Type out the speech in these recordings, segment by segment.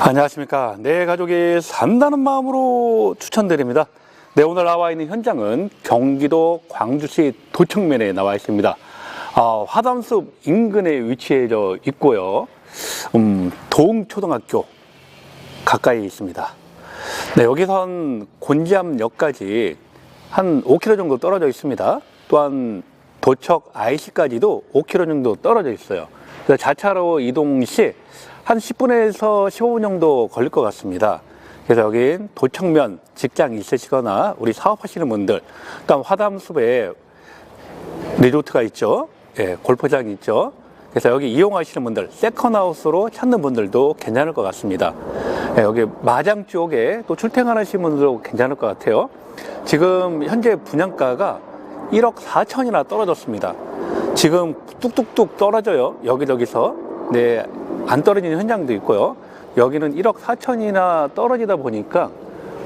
안녕하십니까. 내 가족이 산다는 마음으로 추천드립니다. 네, 오늘 나와 있는 현장은 경기도 광주시 도청면에 나와 있습니다. 아, 화담숲 인근에 위치해져 있고요. 음, 도흥초등학교 가까이 있습니다. 네, 여기선 곤지암역까지 한 5km 정도 떨어져 있습니다. 또한 도척 IC까지도 5km 정도 떨어져 있어요. 그래서 자차로 이동 시 한 10분에서 15분 정도 걸릴 것 같습니다. 그래서 여긴 도청면 직장 있으시거나 우리 사업하시는 분들, 또한 화담숲에 리조트가 있죠. 예, 골프장이 있죠. 그래서 여기 이용하시는 분들, 세컨하우스로 찾는 분들도 괜찮을 것 같습니다. 예, 여기 마장 쪽에 또 출퇴근하시는 분들도 괜찮을 것 같아요. 지금 현재 분양가가 1억 4천이나 떨어졌습니다. 지금 뚝뚝뚝 떨어져요. 여기저기서. 네, 안 떨어지는 현장도 있고요. 여기는 1억 4천이나 떨어지다 보니까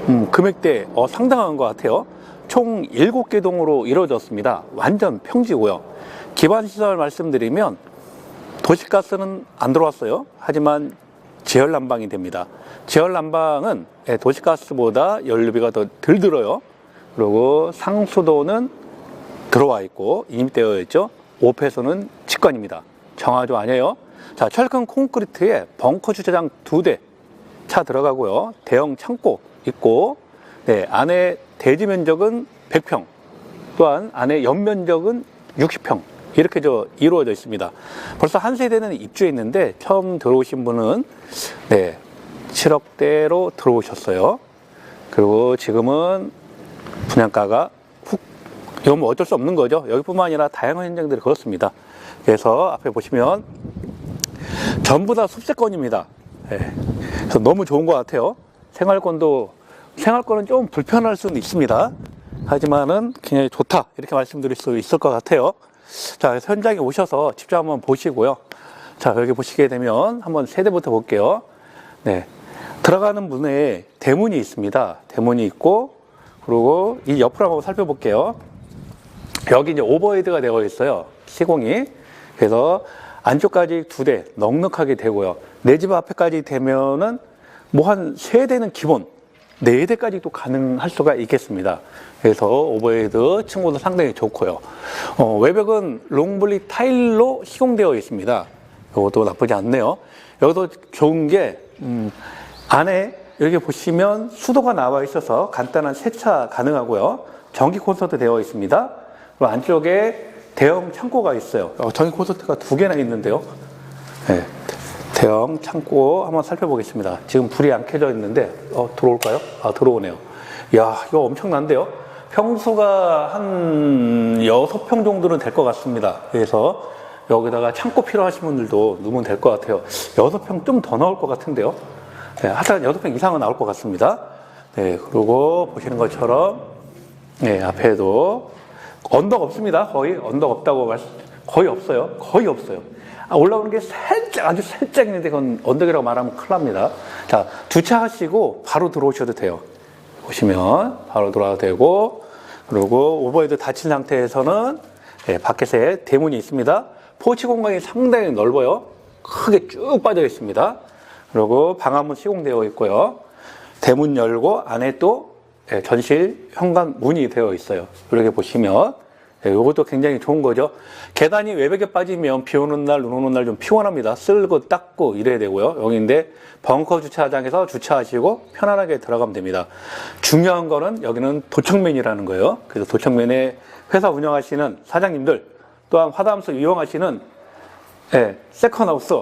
음, 금액대 어, 상당한 것 같아요. 총 7개 동으로 이루어졌습니다. 완전 평지고요. 기반 시설 말씀드리면 도시가스는 안 들어왔어요. 하지만 제열 난방이 됩니다. 제열 난방은 예, 도시가스보다 연료비가 더 덜 들어요. 그리고 상수도는 들어와 있고 임대되어 있죠. 5패소는 직관입니다. 정화조 아니에요. 자, 철근 콘크리트에 벙커 주차장 두 대 차 들어가고요. 대형 창고 있고, 네, 안에 대지 면적은 100평, 또한 안에 연면적은 60평. 이렇게 저 이루어져 있습니다. 벌써 한 세대는 입주해 있는데 처음 들어오신 분은 네, 7억대로 들어오셨어요. 그리고 지금은 분양가가 훅, 이건 뭐 어쩔 수 없는 거죠. 여기뿐만 아니라 다양한 현장들이 그렇습니다. 그래서 앞에 보시면 전부 다 숲세권입니다. 예. 그래서 너무 좋은 것 같아요. 생활권도 생활권은 좀 불편할 수는 있습니다. 하지만은 굉장히 좋다 이렇게 말씀드릴 수 있을 것 같아요. 자 현장에 오셔서 직접 한번 보시고요. 자 여기 보시게 되면 한번 세대부터 볼게요. 네 들어가는 문에 대문이 있습니다. 대문이 있고 그리고 이 옆으로 한번 살펴볼게요. 여기 이제 오버헤드가 되어 있어요. 시공이. 그래서 안쪽까지 두 대 넉넉하게 되고요. 내 집 앞에까지 되면은 뭐 한 세 대는 기본, 네 대까지도 가능할 수가 있겠습니다. 그래서 오버헤드 층고도 상당히 좋고요. 어, 외벽은 롱블리 타일로 시공되어 있습니다. 이것도 나쁘지 않네요. 여기도 좋은 게 음, 안에 여기 보시면 수도가 나와 있어서 간단한 세차 가능하고요. 전기 콘서트 되어 있습니다. 그리고 안쪽에 대형 창고가 있어요. 어, 전기 콘서트가 두 개나 있는데요. 네, 대형 창고 한번 살펴보겠습니다. 지금 불이 안 켜져 있는데 어, 들어올까요? 아 들어오네요. 야 이거 엄청난데요. 평수가 한 여섯 평 정도는 될 것 같습니다. 그래서 여기다가 창고 필요하신 분들도 넣으면 될 것 같아요. 여섯 평 좀 더 나올 것 같은데요. 네, 하여튼 여섯 평 이상은 나올 것 같습니다. 네, 그리고 보시는 것처럼 네, 앞에도 언덕 없습니다. 거의 언덕 없다고 말 거의 없어요. 거의 없어요. 아, 올라오는 게 살짝 아주 살짝 있는데 그건 언덕이라고 말하면 큰일 납니다. 자 주차 하시고 바로 들어오셔도 돼요. 보시면 바로 들어와도 되고 그리고 오버헤드 닫힌 상태에서는 예, 밖에서 대문이 있습니다. 포치 공간이 상당히 넓어요. 크게 쭉 빠져 있습니다. 그리고 방화문 시공되어 있고요. 대문 열고 안에 또 예, 전실 현관 문이 되어 있어요. 이렇게 보시면 이것도 예, 굉장히 좋은 거죠. 계단이 외벽에 빠지면 비 오는 날, 눈 오는 날 좀 피곤합니다. 쓸고 닦고 이래야 되고요. 여기인데 벙커 주차장에서 주차하시고 편안하게 들어가면 됩니다. 중요한 거는 여기는 도청면이라는 거예요. 그래서 도청면에 회사 운영하시는 사장님들 또한 화담수 이용하시는 예, 세컨하우스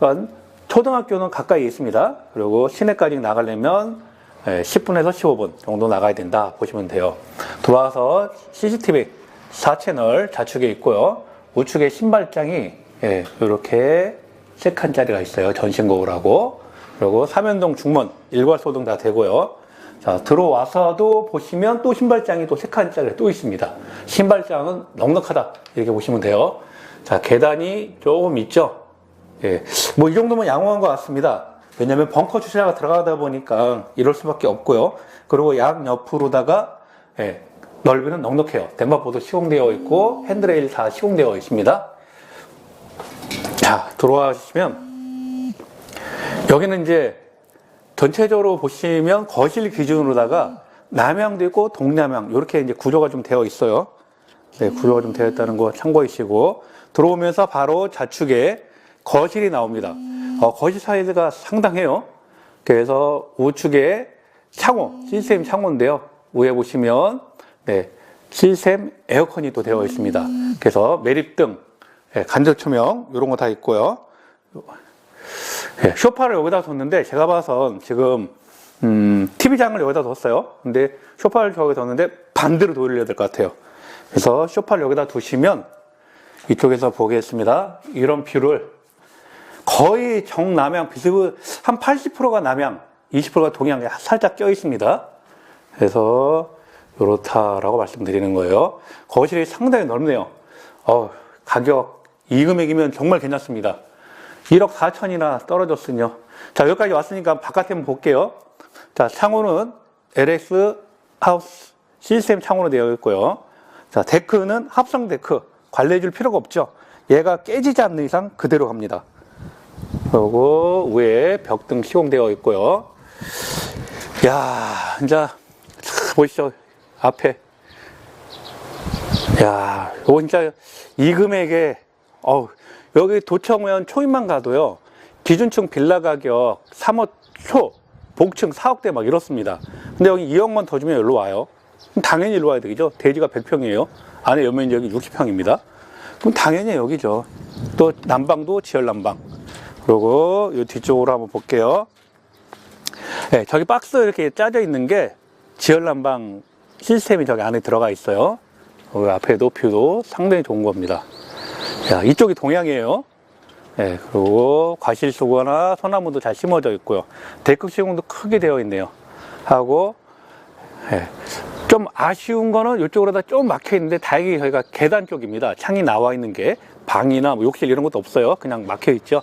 또한 초등학교는 가까이 있습니다. 그리고 시내까지 나가려면 10분에서 15분 정도 나가야 된다 보시면 돼요. 들어와서 CCTV 4채널 좌측에 있고요. 우측에 신발장이 예, 이렇게 세 칸짜리가 있어요. 전신 거울하고 그리고 삼연동 중문 일괄 소등 다 되고요. 자 들어와서도 보시면 또 신발장이 또세 칸짜리 또 있습니다. 신발장은 넉넉하다 이렇게 보시면 돼요. 자 계단이 조금 있죠. 예, 뭐 이 정도면 양호한 것 같습니다. 왜냐하면 벙커 주차가 들어가다 보니까 이럴 수밖에 없고요. 그리고 양 옆으로다가 예, 넓이는 넉넉해요. 덴마보도 시공되어 있고 핸드레일 다 시공되어 있습니다. 자 들어와시면 여기는 이제 전체적으로 보시면 거실 기준으로다가 남향도 있고 동남향 이렇게 이제 구조가 좀 되어 있어요. 네, 구조가 좀 되어 있다는 거 참고하시고 들어오면서 바로 좌측에 거실이 나옵니다. 어, 거실 사이즈가 상당해요. 그래서 우측에 창호, 시스템 창호인데요. 위에 보시면 네, 시스템 에어컨이 또 되어 있습니다. 그래서 매립등, 네, 간접 조명 이런 거 다 있고요. 네, 쇼파를 여기다 뒀는데 제가 봐선 지금 음, TV장을 여기다 뒀어요. 근데 쇼파를 저기 뒀는데 반대로 돌려야 될 것 같아요. 그래서 쇼파를 여기다 두시면 이쪽에서 보겠습니다. 이런 뷰를 거의 정남향 비스브 한 80%가 남향, 20%가 동향에 살짝 껴 있습니다. 그래서 이렇다라고 말씀드리는 거예요. 거실이 상당히 넓네요. 어, 가격 이 금액이면 정말 괜찮습니다. 1억 4천이나 떨어졌으요. 자, 여기까지 왔으니까 바깥에 한번 볼게요. 자, 창호는 LX 하우스 시스템 창호로 되어 있고요. 자, 데크는 합성 데크. 관리해 줄 필요가 없죠. 얘가 깨지지 않는 이상 그대로 갑니다. 그리고 위에 벽등 시공되어 있고요. 야, 이제 보시죠. 앞에. 야, 이거 진짜 이 금액에 어우, 여기 도청면 초입만 가도요. 기준층 빌라 가격 3억 초, 복층 4억대 막 이렇습니다. 근데 여기 2억만 더 주면 여기로 와요. 당연히 일로 와야 되겠죠. 대지가 100평이에요. 안에 연면적이 60평입니다. 그럼 당연히 여기죠. 또 난방도 지열 난방. 그리고 이 뒤쪽으로 한번 볼게요. 네, 저기 박스 이렇게 짜져 있는 게 지열 난방 시스템이 저기 안에 들어가 있어요. 여기 앞에 높이도 상당히 좋은 겁니다. 야, 이쪽이 동향이에요. 네, 그리고 과실 수거나 소나무도 잘 심어져 있고요. 데크 시공도 크게 되어 있네요. 하고, 예, 좀 아쉬운 거는 이쪽으로다 좀 막혀 있는데 다행히 저희가 계단 쪽입니다. 창이 나와 있는 게 방이나 뭐 욕실 이런 것도 없어요. 그냥 막혀 있죠.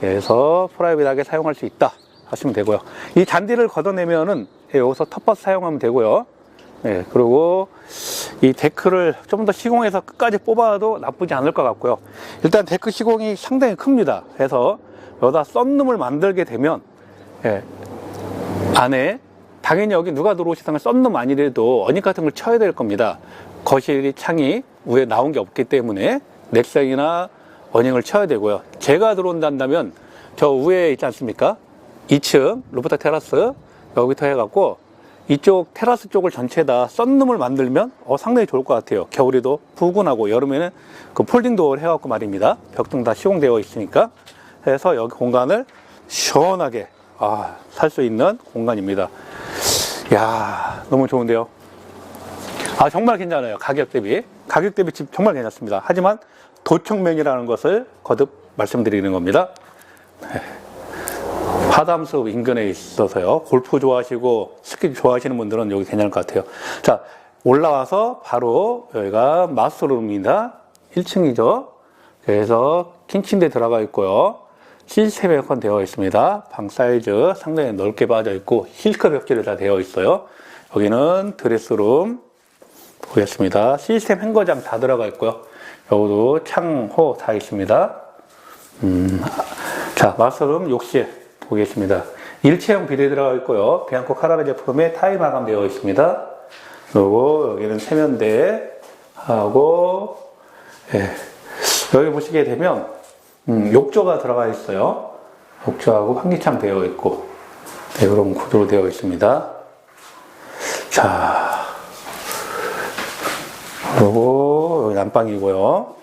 그래서 프라이빗하게 사용할 수 있다 하시면 되고요. 이 잔디를 걷어내면은 예, 여기서 텃밭 사용하면 되고요. 예, 그리고 이 데크를 좀 더 시공해서 끝까지 뽑아도 나쁘지 않을 것 같고요. 일단 데크 시공이 상당히 큽니다. 그래서 여기다 썬룸을 만들게 되면 예, 안에 당연히 여기 누가 들어오시던 썬룸 아니래도 어닝 같은 걸 쳐야 될 겁니다. 거실이 창이 위에 나온 게 없기 때문에 넥상이나 어닝을 쳐야 되고요. 제가 들어온다면 저 위에 있지 않습니까? 2층 루프탑 테라스 여기부터 해갖고 이쪽 테라스 쪽을 전체 다 썬룸을 만들면 어, 상당히 좋을 것 같아요. 겨울에도 푸근하고 여름에는 그 폴딩 도어를 해갖고 말입니다. 벽등 다 시공되어 있으니까 해서 여기 공간을 시원하게 아, 살 수 있는 공간입니다. 야 너무 좋은데요. 아 정말 괜찮아요. 가격 대비 가격 대비 집 정말 괜찮습니다. 하지만 도청면이라는 것을 거듭 말씀드리는 겁니다. 네. 화담숲 인근에 있어서요. 골프 좋아하시고 스키 좋아하시는 분들은 여기 괜찮을 것 같아요. 자, 올라와서 바로 여기가 마스터룸입니다. 1층이죠. 그래서 킹침대 들어가 있고요. 시스템 에어컨 되어 있습니다. 방 사이즈 상당히 넓게 빠져 있고 실크 벽지를 다 되어 있어요. 여기는 드레스룸 보겠습니다. 시스템 행거장 다 들어가 있고요. 여기도 창호 다 있습니다. 음, 자, 마스터룸 욕실 보겠습니다. 일체형 비대 들어가 있고요. 비앙코 카라베 제품에 타일 마감되어 있습니다. 그리고 여기는 세면대 하고 예. 여기 보시게 되면 음, 욕조가 들어가 있어요. 욕조하고 환기창 되어 있고 네, 그런 구조로 되어 있습니다. 자, 그리고 여기 난방이고요.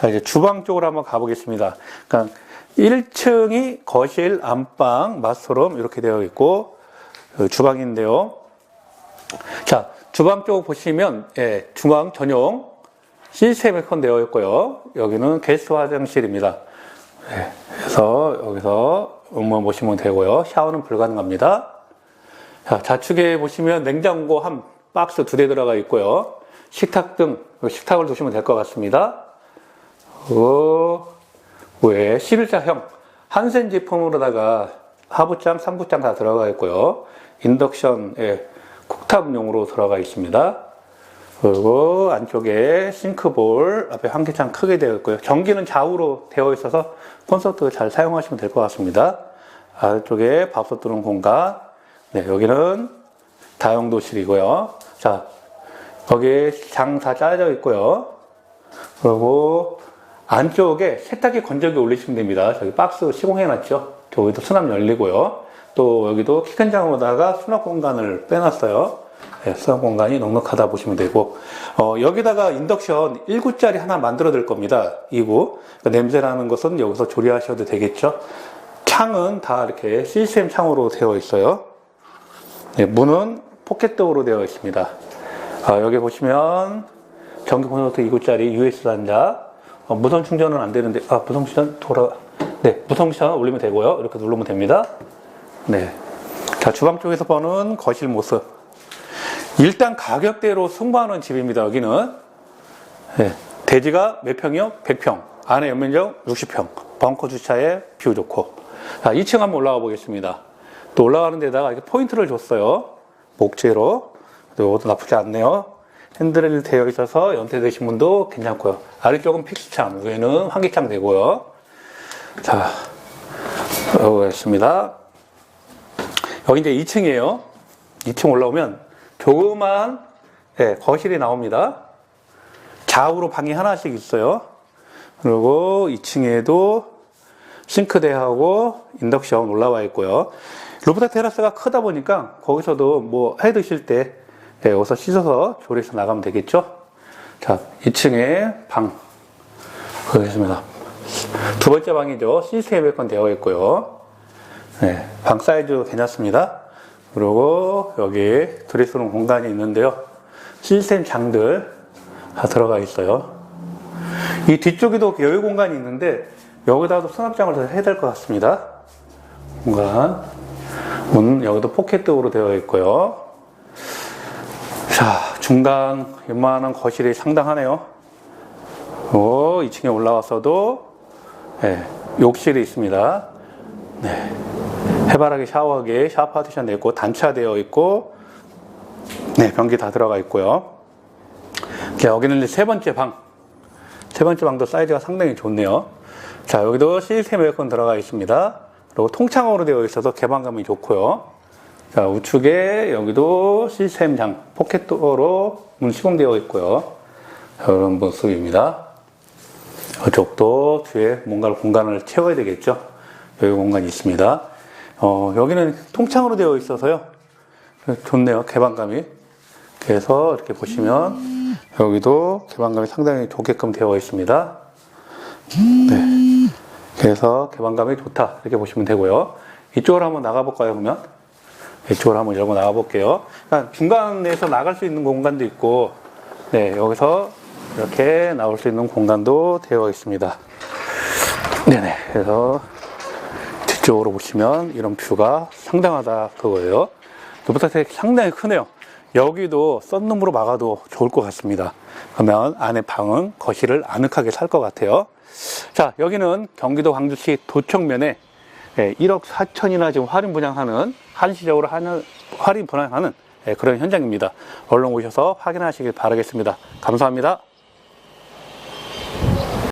자, 이제 주방 쪽으로 한번 가보겠습니다. 그러니까 1층이 거실, 안방, 마스터룸 이렇게 되어 있고 그 주방인데요. 자, 주방 쪽 보시면 예, 주방 전용 시스템 에컨 되어 있고요. 여기는 게스트 화장실입니다. 예, 그래서 여기서 음원 보시면 되고요. 샤워는 불가능합니다. 자, 좌측에 보시면 냉장고 한 박스 두 대 들어가 있고요. 식탁 등 식탁을 두시면 될 것 같습니다. 그리고 왜 11자형 한센 제품으로다가 하부장, 상부장 다 들어가 있고요. 인덕션에 쿡탑용으로 들어가 있습니다. 그리고 안쪽에 싱크볼, 앞에 환기창 크게 되어 있고요. 전기는 좌우로 되어 있어서 콘서트 잘 사용하시면 될 것 같습니다. 아래쪽에 밥솥 두는 공간. 네, 여기는 다용도실이고요. 자, 여기 장다 짜져 있고요. 그리고 안쪽에 세탁기 건조기 올리시면 됩니다. 저기 박스 시공해놨죠. 저기도 수납 열리고요. 또 여기도 키 큰 장으로다가 수납 공간을 빼놨어요. 네, 수납 공간이 넉넉하다 보시면 되고 어, 여기다가 인덕션 1구짜리 하나 만들어 될 겁니다. 2구. 그러니까 냄새나는 것은 여기서 조리하셔도 되겠죠. 창은 다 이렇게 시스템 창으로 되어 있어요. 네, 문은 포켓도어로 되어 있습니다. 아, 여기 보시면 전기 콘서트 2구짜리 US 단자 어, 무선 충전은 안 되는데 아 무선 충전 돌아 네 무선 충전 올리면 되고요. 이렇게 누르면 됩니다. 네자 주방 쪽에서 보는 거실 모습. 일단 가격대로 승부하는 집입니다 여기는. 네, 대지가 몇 평이요? 100평. 안에 연면적 60평. 벙커 주차에 뷰 좋고. 자 2층 한번 올라가 보겠습니다. 또 올라가는 데다가 이렇게 포인트를 줬어요. 목재로. 이것도 나쁘지 않네요 핸들이 되어 있어서 연태되신 분도 괜찮고요. 아래쪽은 픽스창, 위에는 환기창 되고요. 자, 여기 있습니다. 여기 이제 2층이에요. 2층 올라오면 조그만 네, 거실이 나옵니다. 좌우로 방이 하나씩 있어요. 그리고 2층에도 싱크대하고 인덕션 올라와 있고요. 루프탑 테라스가 크다 보니까 거기서도 뭐 해 드실 때 네, 여기서 씻어서 조리해서 나가면 되겠죠? 자, 2층에 방. 보겠습니다. 두 번째 방이죠. 시스템 에어컨 되어 있고요. 네, 방 사이즈 괜찮습니다. 그리고 여기 드레스룸 공간이 있는데요. 시스템 장들 다 들어가 있어요. 이 뒤쪽에도 여유 공간이 있는데 여기다도 수납장을 더 해야 될 것 같습니다. 공간. 문 여기도 포켓도어로 되어 있고요. 자, 중간 웬만한 거실이 상당하네요. 오, 2층에 올라와서도 네, 욕실이 있습니다. 네, 해바라기 샤워기, 샤워 파티션 되어 있고 단차되어 있고 네, 변기 다 들어가 있고요. 자, 여기는 세 번째 방. 세 번째 방도 사이즈가 상당히 좋네요. 자, 여기도 시스템 에어컨 들어가 있습니다. 그리고 통창으로 되어 있어서 개방감이 좋고요. 자, 우측에 여기도 시스템 장 포켓 도어로 문 시공되어 있고요. 이런 모습입니다. 이쪽도 뒤에 뭔가 공간을 채워야 되겠죠. 여기 공간이 있습니다. 어, 여기는 통창으로 되어 있어서요. 좋네요. 개방감이. 그래서 이렇게 보시면 여기도 개방감이 상당히 좋게끔 되어 있습니다. 네. 그래서 개방감이 좋다. 이렇게 보시면 되고요. 이쪽으로 한번 나가볼까요, 그러면? 이쪽으로 한번 열고 나가 볼게요. 그러니까 중간에서 나갈 수 있는 공간도 있고, 네, 여기서 이렇게 나올 수 있는 공간도 되어 있습니다. 네네. 그래서 뒤쪽으로 보시면 이런 뷰가 상당하다 그거예요. 노브타텍 상당히 크네요. 여기도 썬룸으로 막아도 좋을 것 같습니다. 그러면 안에 방은 거실을 아늑하게 살 것 같아요. 자, 여기는 경기도 광주시 도청면에 1억 4천이나 지금 할인 분양하는 한시적으로 하는 할인 분양하는 예, 그런 현장입니다. 얼른 오셔서 확인하시길 바라겠습니다. 감사합니다.